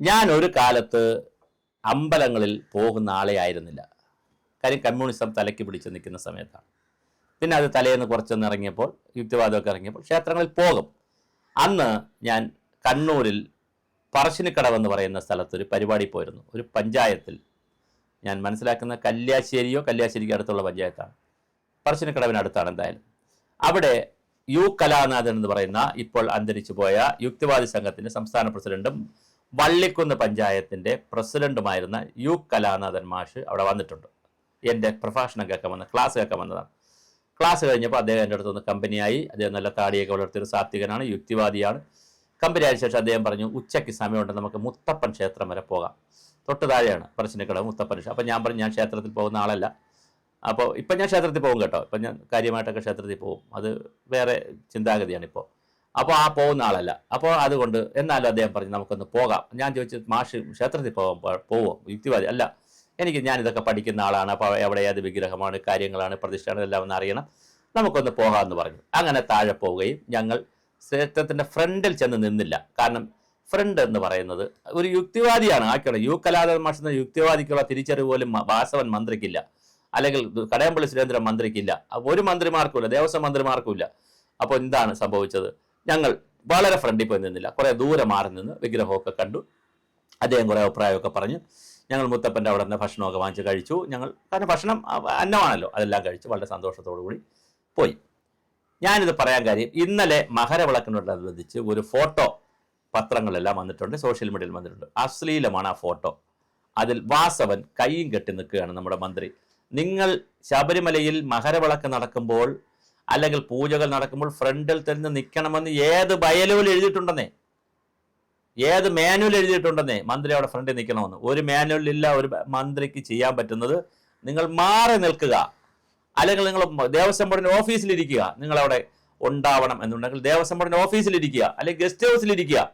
ഞാൻ ഒരു കാലത്ത് അമ്പലങ്ങളിൽ പോകുന്ന ആളെ ആയിരുന്നില്ല. കാര്യം കമ്മ്യൂണിസം തലയ്ക്ക് പിടിച്ച് നിൽക്കുന്ന സമയത്താണ്. പിന്നെ അത് തലേന്ന് കുറച്ചൊന്ന് ഇറങ്ങിയപ്പോൾ യുക്തിവാദമൊക്കെ ഇറങ്ങിയപ്പോൾ ക്ഷേത്രങ്ങളിൽ പോകും. അന്ന് ഞാൻ കണ്ണൂരിൽ പറശ്ശിനിക്കടവ് എന്ന് പറയുന്ന സ്ഥലത്ത് ഒരു പരിപാടി പോയിരുന്നു. ഒരു പഞ്ചായത്തിൽ. ഞാൻ മനസ്സിലാക്കുന്ന കല്യാശ്ശേരിയോ കല്യാശ്ശേരിക്ക് അടുത്തുള്ള പഞ്ചായത്താണ്. പറശ്ശിനിക്കടവിനടുത്താണ് എന്തായാലും. അവിടെ യു കലാനാഥൻ എന്ന് പറയുന്ന ഇപ്പോൾ അന്തരിച്ചു പോയ യുക്തിവാദി സംഘത്തിന്റെ സംസ്ഥാന പ്രസിഡന്റും വള്ളിക്കുന്ന് പഞ്ചായത്തിന്റെ പ്രസിഡന്റുമായിരുന്ന യു കലാനാഥൻ മാഷ് അവിടെ വന്നിട്ടുണ്ട്. എന്റെ പ്രഭാഷണം കേൾക്കാൻ വന്ന ക്ലാസ് കേൾക്കാൻ വന്നതാണ്. ക്ലാസ് കഴിഞ്ഞപ്പോൾ അദ്ദേഹം എന്റെ അടുത്തുനിന്ന് കമ്പനിയായി. അദ്ദേഹം നല്ല താടിയൊക്കെ വളർത്തിയൊരു സാത്വികനാണ് യുക്തിവാദിയാണ്. കമ്പനി ആയ ശേഷം അദ്ദേഹം പറഞ്ഞു ഉച്ചയ്ക്ക് സമയമുണ്ട് നമുക്ക് മുത്തപ്പൻ ക്ഷേത്രം വരെ പോകാം. തൊട്ട് താഴെയാണ് പറശ്ശിനിക്കടവ് മുത്തപ്പൻ ക്ഷേത്രം അപ്പോൾ ഞാൻ പറഞ്ഞു ഞാൻ ക്ഷേത്രത്തിൽ പോകുന്ന ആളല്ല. അപ്പോൾ ഇപ്പം ഞാൻ ക്ഷേത്രത്തിൽ പോകും കേട്ടോ. ഇപ്പം ഞാൻ കാര്യമായിട്ടൊക്കെ ക്ഷേത്രത്തിൽ പോകും. അത് വേറെ ചിന്താഗതിയാണ് ഇപ്പോൾ അപ്പോൾ ആ പോകുന്ന ആളല്ല. അപ്പോൾ അതുകൊണ്ട് എന്നാലും അദ്ദേഹം പറഞ്ഞു നമുക്കൊന്ന് പോകാം. ഞാൻ ചോദിച്ചു മാഷ് ക്ഷേത്രത്തിൽ പോകാം പോവോ? യുക്തിവാദി? അല്ല എനിക്ക് ഞാനിതൊക്കെ പഠിക്കുന്ന ആളാണ്. അപ്പോൾ എവിടെ ഏത് വിഗ്രഹമാണ് കാര്യങ്ങളാണ് പ്രതിഷ്ഠയാണ് എല്ലാം ഒന്ന് അറിയണം. നമുക്കൊന്ന് പോകാമെന്ന് പറഞ്ഞു. അങ്ങനെ താഴെ പോവുകയും ഞങ്ങൾ ക്ഷേത്രത്തിന്റെ ഫ്രണ്ടിൽ ചെന്ന് നിന്നില്ല. കാരണം ഫ്രണ്ട് എന്ന് പറയുന്നത് ഒരു യുക്തിവാദിയാണ്. ആക്കണം യു കലാധരൻ മാഷ് എന്ന യുക്തിവാദിക്കുള്ള തിരിച്ചറിവ് പോലും വാസവൻ മന്ത്രിക്കില്ല. അല്ലെങ്കിൽ കടയമ്പള്ളി സുരേന്ദ്രൻ മന്ത്രിക്കില്ല. ഒരു മന്ത്രിമാർക്കുമില്ല ദേവസ്വം മന്ത്രിമാർക്കുമില്ല. അപ്പോൾ എന്താണ് സംഭവിച്ചത്? ഞങ്ങൾ വളരെ ഫ്രണ്ടിൽ പോയി നിന്നില്ല. കുറേ ദൂരെ മാറി നിന്ന് വിഗ്രഹമൊക്കെ കണ്ടു. അദ്ദേഹം കുറേ അഭിപ്രായമൊക്കെ പറഞ്ഞു. ഞങ്ങൾ മുത്തപ്പന്റെ അവിടെ നിന്ന് ഭക്ഷണമൊക്കെ വാങ്ങിച്ച് കഴിച്ചു. ഞങ്ങൾ കാരണം ഭക്ഷണം അന്നമാണല്ലോ. അതെല്ലാം കഴിച്ചു. വളരെ സന്തോഷത്തോടു കൂടി പോയി. ഞാനിത് പറയാൻ കാര്യം ഇന്നലെ മകരവിളക്കിനോടനുബന്ധിച്ച് ഒരു ഫോട്ടോ പത്രങ്ങളെല്ലാം വന്നിട്ടുണ്ട്. സോഷ്യൽ മീഡിയയിൽ വന്നിട്ടുണ്ട്. അശ്ലീലമാണ് ആ ഫോട്ടോ. അതിൽ വാസവൻ കൈയും കെട്ടി നിൽക്കുകയാണ് നമ്മുടെ മന്ത്രി. നിങ്ങൾ ശബരിമലയിൽ മകരവിളക്ക് നടക്കുമ്പോൾ അല്ലെങ്കിൽ പൂജകൾ നടക്കുമ്പോൾ ഫ്രണ്ടിൽ തന്നെ നിൽക്കണമെന്ന് ഏത് ബയലുവിൽ എഴുതിയിട്ടുണ്ടെന്നേ? ഏത് മാനുവൽ എഴുതിയിട്ടുണ്ടെന്നേ? മന്ത്രി അവിടെ ഫ്രണ്ടിൽ നിൽക്കണമെന്ന് ഒരു മാനുവലില്ല ഒരു മന്ത്രിക്ക് ചെയ്യാൻ പറ്റുന്നത് നിങ്ങൾ മാറി നിൽക്കുക. അല്ലെങ്കിൽ നിങ്ങൾ ദേവസ്വം ബോർഡിന്റെ ഓഫീസിലിരിക്കുക. നിങ്ങൾ അവിടെ ഉണ്ടാവണം എന്നുണ്ടെങ്കിൽ ദേവസ്വം ബോർഡിന്റെ ഓഫീസിലിരിക്കുക. അല്ലെങ്കിൽ ഗസ്റ്റ് ഹൗസിലിരിക്കുക.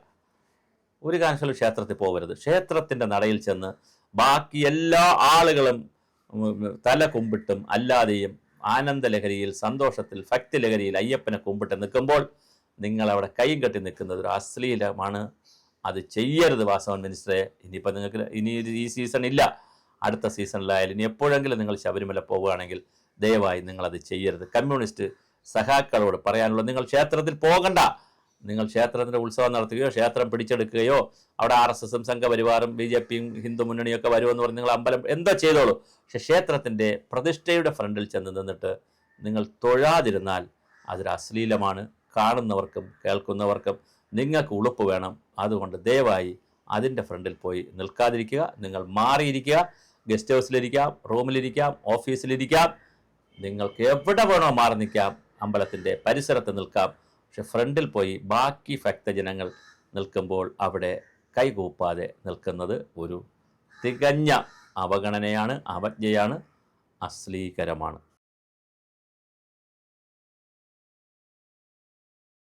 ഒരു കാരണവശാലും ക്ഷേത്രത്തിൽ പോകരുത്. ക്ഷേത്രത്തിന്റെ നടയിൽ ചെന്ന് ബാക്കി എല്ലാ ആളുകളും തല കുമ്പിട്ടും അല്ലാതെയും ആനന്ദലഹരിയിൽ സന്തോഷത്തിൽ ഭക്തി ലഹരിയിൽ അയ്യപ്പനെ കുമ്പിട്ട് നിൽക്കുമ്പോൾ നിങ്ങൾ അവിടെ കൈയും കെട്ടി നിൽക്കുന്നത് ഒരു അശ്ലീലമാണ്. അത് ചെയ്യരുത് വാസവൻ മിനിസ്റ്ററെ. ഇനിയിപ്പോൾ നിങ്ങൾക്ക് ഇനി ഈ സീസൺ ഇല്ല. അടുത്ത സീസണിലായാലും ഇനി എപ്പോഴെങ്കിലും നിങ്ങൾ ശബരിമല പോവുകയാണെങ്കിൽ ദയവായി നിങ്ങളത് ചെയ്യരുത്. കമ്മ്യൂണിസ്റ്റ് സഹാക്കളോട് പറയാനുള്ളത് നിങ്ങൾ ക്ഷേത്രത്തിൽ പോകണ്ട. നിങ്ങൾ ക്ഷേത്രത്തിന്റെ ഉത്സവം നടത്തുകയോ ക്ഷേത്രം പിടിച്ചെടുക്കുകയോ അവിടെ ആർ എസ് എസും സംഘപരിവാറും ബി ജെ പിയും ഹിന്ദു മുന്നണിയൊക്കെ വരുമെന്ന് പറഞ്ഞ് നിങ്ങൾ അമ്പലം എന്താ ചെയ്തോളൂ. പക്ഷെ ക്ഷേത്രത്തിന്റെ പ്രതിഷ്ഠയുടെ ഫ്രണ്ടിൽ ചെന്ന് നിന്നിട്ട് നിങ്ങൾ തൊഴാതിരുന്നാൽ അതൊരു അശ്ലീലമാണ്. കാണുന്നവർക്കും കേൾക്കുന്നവർക്കും നിങ്ങൾക്ക് ഉളുപ്പ് വേണം. അതുകൊണ്ട് ദയവായി അതിന്റെ ഫ്രണ്ടിൽ പോയി നിൽക്കാതിരിക്കുക. നിങ്ങൾ മാറിയിരിക്കുക. ഗസ്റ്റ് ഹൗസിലിരിക്കാം റൂമിലിരിക്കാം ഓഫീസിലിരിക്കാം. നിങ്ങൾക്ക് എവിടെ വേണോ മാറി നിൽക്കാം. അമ്പലത്തിന്റെ പരിസരത്ത് നിൽക്കാം. പക്ഷെ ഫ്രണ്ടിൽ പോയി ബാക്കി ഭക്തജനങ്ങൾ നിൽക്കുമ്പോൾ അവിടെ കൈകൂപ്പാതെ നിൽക്കുന്നത് ഒരു തികഞ്ഞ അവഗണനയാണ് അവജ്ഞയാണ് അശ്ലീകരമാണ്.